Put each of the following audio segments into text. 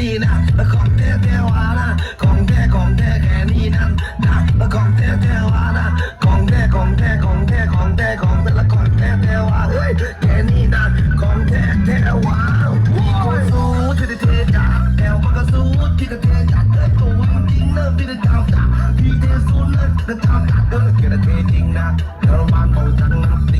นี้นะของแท้แท้วานะของแท้ของแท้แค่นี้นะนะของแท้แท้วานะของแท้ของแท้ของแท้ของแท้ของแต่ละของแท้แท้วาเฮ้ยแค่นี้นะของแท้แท้วาที่กสู้ที่จะเทจับแถวมันก็สู้ที่จะเทจับเริ่มตัวจริงเริ่มที่จะจับจับที่เทสู้เริ่มจะจับจับเริ่มที่ะเทจริงนะเดี๋ราบ้านเราจังนะ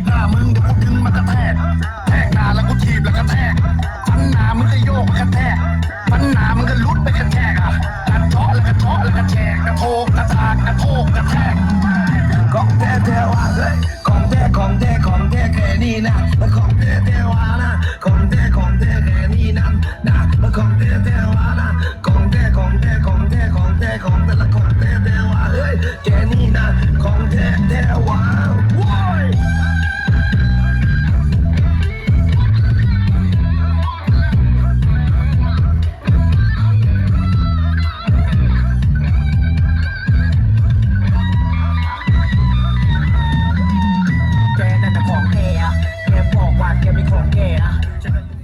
บหน้ามึงเดี๋ยวกูดึงมากระแทกแทกหน้าแล้วกูถีบแล้วกระแทกฟันหน้ามึงก็โยกกระแทกฟันหน้ามึงก็ลุดไปกระแทกอะกระทาะแล้วกระทาะแล้วกระแทกกระโทกกระตากกระโทกกระแทกก็แต่แต่ว่าเฮ้ย แกเป็นของแกนะ